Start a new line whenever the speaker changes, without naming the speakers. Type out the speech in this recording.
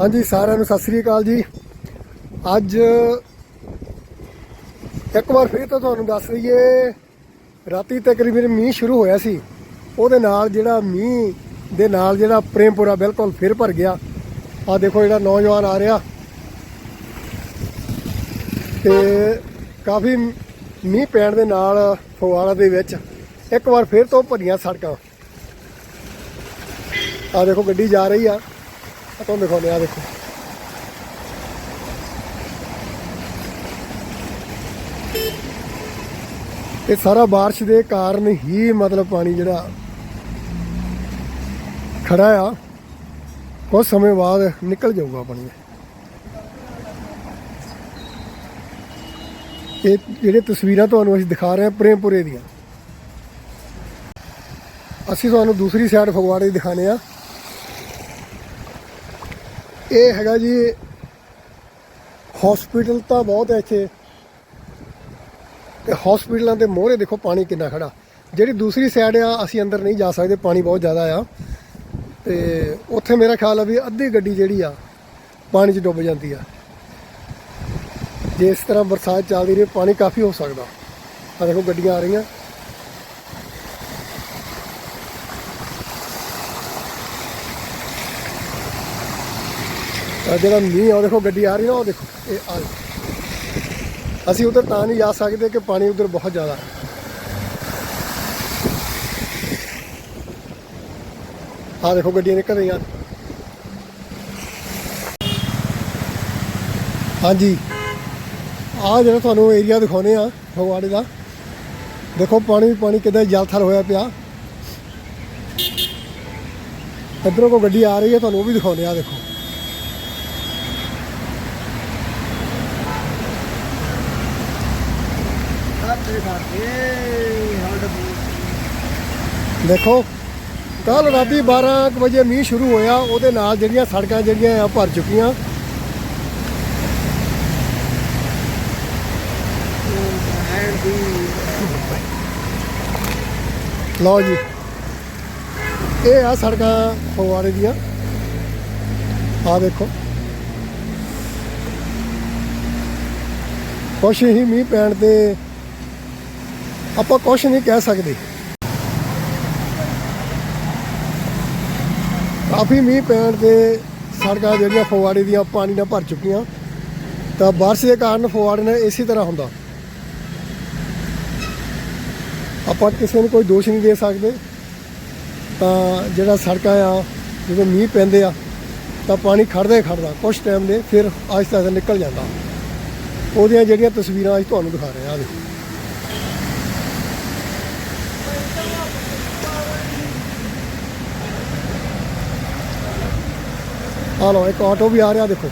ਹਾਂਜੀ, ਸਾਰਿਆਂ ਨੂੰ ਸਤਿ ਸ੍ਰੀ ਅਕਾਲ ਜੀ। ਅੱਜ ਇੱਕ ਵਾਰ ਫਿਰ ਤੋਂ ਤੁਹਾਨੂੰ ਦੱਸ ਦਈਏ, ਰਾਤੀ ਤਕਰੀਬਨ ਮੀਂਹ ਸ਼ੁਰੂ ਹੋਇਆ ਸੀ। ਉਹਦੇ ਨਾਲ ਜਿਹੜਾ ਮੀਂਹ ਦੇ ਨਾਲ ਜਿਹੜਾ ਪ੍ਰੇਮਪੁਰਾ ਬਿਲਕੁਲ ਫਿਰ ਭਰ ਗਿਆ। ਆ ਦੇਖੋ ਜਿਹੜਾ ਨੌਜਵਾਨ ਆ ਰਿਹਾ। ਤੇ ਕਾਫੀ ਮੀਂਹ ਪੈਣ ਦੇ ਨਾਲ ਫਗਵਾੜਾ ਦੇ ਵਿੱਚ ਇੱਕ ਵਾਰ ਫਿਰ ਤੋਂ ਭਰੀਆਂ ਸੜਕਾਂ। ਆ ਦੇਖੋ, ਗੱਡੀ ਜਾ ਰਹੀ ਆ। ਆ ਤੁਹਾਨੂੰ ਦਿਖਾਉਂਦੇ ਆ ਦੇਖੋ ਇਹ ਸਾਰਾ بارش ਦੇ ਕਾਰਨ ਹੀ ਮਤਲਬ ਪਾਣੀ ਜਿਹੜਾ ਖੜਾ ਆ ਕੁਝ ਸਮੇਂ ਬਾਅਦ ਨਿਕਲ ਜਾਊਗਾ ਪਾਣੀ ਇਹ ਜਿਹੜੇ ਤਸਵੀਰਾਂ ਤੁਹਾਨੂੰ ਅਸੀਂ ਦਿਖਾ ਰਹੇ ਹਾਂ ਪ੍ਰੇਮਪੁਰੇ ਦੀਆਂ ਅਸੀਂ ਤੁਹਾਨੂੰ ਦੂਸਰੀ ਸਾਈਡ ਫਗਵਾੜੇ ਦੀ ਦਿਖਾਣੇ ਆ ਇਹ ਹੈਗਾ ਜੀ ਹਸਪੀਟਲ ਤਾਂ ਬਹੁਤ ਹੈ ਇੱਥੇ। ਤੇ ਹਸਪੀਟਲਾਂ ਦੇ ਮੋਹਰੇ ਦੇਖੋ ਪਾਣੀ ਕਿੰਨਾ ਖੜਾ। ਜਿਹੜੀ ਦੂਸਰੀ ਸਾਈਡ ਆ, ਅਸੀਂ ਅੰਦਰ ਨਹੀਂ ਜਾ ਸਕਦੇ, ਪਾਣੀ ਬਹੁਤ ਜ਼ਿਆਦਾ ਆ। ਤੇ ਉੱਥੇ ਮੇਰਾ ਖਿਆਲ ਆ ਵੀ ਅੱਧੀ ਗੱਡੀ ਜਿਹੜੀ ਆ, ਪਾਣੀ 'ਚ ਡੁੱਬ ਜਾਂਦੀ ਆ। ਜੇ ਇਸ ਤਰ੍ਹਾਂ ਬਰਸਾਤ ਚੱਲਦੀ ਰਹੀ, ਪਾਣੀ ਕਾਫੀ ਹੋ ਸਕਦਾ। ਆ ਦੇਖੋ ਗੱਡੀਆਂ ਆ ਰਹੀਆਂ। ਆ ਜਿਹੜਾ ਮੀਂਹ ਆ, ਉਹ ਦੇਖੋ, ਗੱਡੀ ਆ ਰਹੀ ਨਾ, ਉਹ ਦੇਖੋ, ਇਹ ਆ ਰਹੀ। ਅਸੀਂ ਉਧਰ ਤਾਂ ਨਹੀਂ ਜਾ ਸਕਦੇ ਕਿ ਪਾਣੀ ਉਧਰ ਬਹੁਤ ਜ਼ਿਆਦਾ ਹੈ। ਆ ਦੇਖੋ, ਗੱਡੀਆਂ ਨਿਕਲ ਰਹੀਆਂ। ਹਾਂਜੀ। ਆ ਜਿਹੜਾ ਤੁਹਾਨੂੰ ਏਰੀਆ ਦਿਖਾਉਨੇ ਆ ਫਗਵਾੜੇ ਦਾ। ਦੇਖੋ, ਪਾਣੀ ਪਾਣੀ ਕਿਦਾਂ ਜਲਥਲ ਹੋਇਆ ਪਿਆ। ਇੱਧਰੋਂ ਕੋ ਗੱਡੀ ਆ ਰਹੀ ਹੈ, ਤੁਹਾਨੂੰ ਉਹ ਵੀ ਦਿਖਾਉਨੇ ਆ ਦੇਖੋ। ਦੇਖੋ ਕੱਲ ਰਾਤੀ 12 ਕੁ ਵਜੇ ਮੀਂਹ ਸ਼ੁਰੂ ਹੋਇਆ, ਉਹਦੇ ਨਾਲ ਜਿਹੜੀਆਂ ਸੜਕਾਂ ਜਿਹੜੀਆਂ ਆ, ਭਰ ਚੁੱਕੀਆਂ। ਲਓ ਜੀ। ਇਹ ਆ ਸੜਕਾਂ ਫਗਵਾੜੇ ਦੀਆਂ। ਆ ਦੇਖੋ। ਕੁਛ ਹੀ ਮੀਂਹ ਪੈਣ ਤੇ ਆਪਾਂ ਕੁਛ ਨਹੀਂ ਕਹਿ ਸਕਦੇ। ਕਾਫੀ ਮੀਂਹ ਪੈਣ ਤੇ ਸੜਕਾਂ ਜਿਹੜੀਆਂ ਫਗਵਾੜੇ ਦੀਆਂ ਪਾਣੀ ਨਾਲ ਭਰ ਚੁੱਕੀਆਂ। ਤਾਂ ਬਾਰਿਸ਼ ਦੇ ਕਾਰਨ ਫਗਵਾੜੇ ਨੇ ਇਸੇ ਤਰ੍ਹਾਂ ਹੁੰਦਾ। ਆਪਾਂ ਕਿਸੇ ਨੂੰ ਕੋਈ ਦੋਸ਼ ਨਹੀਂ ਦੇ ਸਕਦੇ। ਤਾਂ ਜਿਹੜਾ ਸੜਕਾਂ ਆ, ਜਦੋਂ ਮੀਂਹ ਪੈਂਦੇ ਆ, ਤਾਂ ਪਾਣੀ ਖੜਦਾ ਹੀ ਖੜਦਾ ਕੁਝ ਟਾਈਮ ਦੇ, ਫਿਰ ਆਹਿਸਤਾ ਆਹਿਸਤਾ ਨਿਕਲ ਜਾਂਦਾ। ਉਹਦੀਆਂ ਜਿਹੜੀਆਂ ਤਸਵੀਰਾਂ ਅੱਜ ਤੁਹਾਨੂੰ ਦਿਖਾ ਰਹੇ ਆ ਆਹ ਦੇਖੋ। ਆ ਲਓ ਇੱਕ ਆਟੋ ਵੀ ਆ ਰਿਹਾ ਦੇਖੋ।